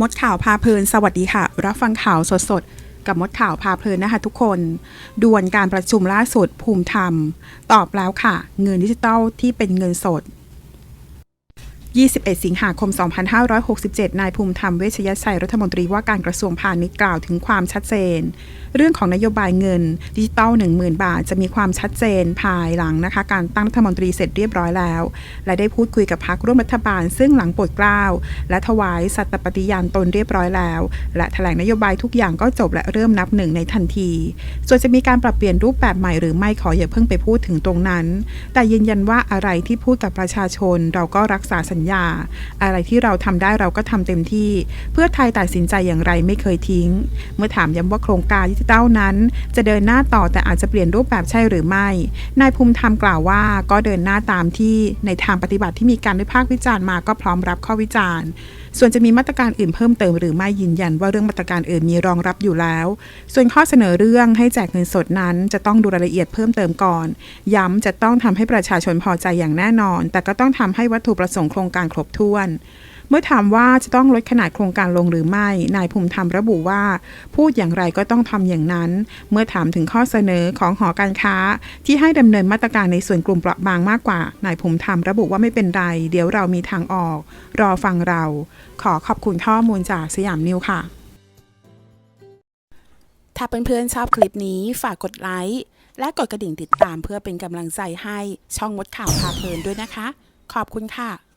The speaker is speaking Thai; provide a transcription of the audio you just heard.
มดข่าวพาเพลิน สวัสดีค่ะ รับฟังข่าวสดๆ กับมดข่าวพาเพลินนะคะทุกคน ด่วนการประชุมล่าสุดภูมิธรรม ตอบแล้วค่ะ เงินดิจิตอลที่เป็นเงินสด 21 สิงหาคม 2567 นายภูมิธรรมเวชยชัยรัฐมนตรีว่าการกระทรวงพาณิชย์กล่าวถึงความชัดเจน เรื่องของนโยบายเงินดิจิตอล10,000 บาท จะมีความชัดเจนภายหลังนะคะ การตั้งรัฐมนตรีเสร็จเรียบร้อยแล้ว และได้พูดคุยกับพักร่วมรัฐบาล ซึ่งหลังปรดกล้าว และถวายสัตย์ปฏิญาณตนเรียบร้อยแล้ว และแถลงนโยบายทุกอย่างก็จบและเริ่มนับหนึ่งในทันทีส่วนจะมีการปรับเปลี่ยนรูปแบบใหม่หรือไม่ขออย่าเพิ่งไปพูดถึงตรงนั้น แต่ยืนยันว่าอะไรที่พูดกับประชาชนเราก็รักษาสัญญา อะไรที่เราทำได้เราก็ทำเต็มที่ เพื่อไทยตัดสินใจอย่างไรไม่เคยทิ้ง เมื่อถามย้ำว่าโครงการดิจิทัลนั้น จะเดินหน้าต่อแต่อาจจะเปลี่ยนรูปแบบใช่หรือไม่ นายภูมิธรรมกล่าวว่าก็เดินหน้าตามที่ในทางปฏิบัติที่มีการวิพากษ์วิจารณ์มาก็พร้อมรับข้อวิจารณ์ส่วนจะมีมาตรการอื่นเพิ่มเติมหรือไม่ยืนยันว่าเรื่องมาตรการอื่นมีรองรับอยู่แล้ว ส่วนข้อเสนอเรื่องให้แจกเงินสดนั้น จะต้องดูรายละเอียดเพิ่มเติมก่อน ย้ำจะต้องทำให้ประชาชนพอใจอย่างแน่นอน แต่ก็ต้องทำให้วัตถุประสงค์โครงการครบถ้วน เมื่อถามว่าจะต้องลดขนาดโครงการลงหรือไม่ นายภูมิธรรมระบุว่า พูดอย่างไรก็ต้องทำอย่างนั้น เมื่อถามถึงข้อเสนอของหอการค้า ที่ให้ดำเนินมาตรการในส่วนกลุ่มเปราะบางมากกว่า นายภูมิธรรมระบุว่าไม่เป็นไร เดี๋ยวเรามีทางออก รอฟังเรา ขอขอบคุณข้อมูลจากสยามนิวค่ะถ้าเพื่อนๆชอบคลิปนี้ฝากกดไลค์ และกดกระดิ่งติดตามเพื่อเป็นกำลังใจให้ช่องมดข่าวพาเพลินด้วยนะคะ ขอบคุณค่ะ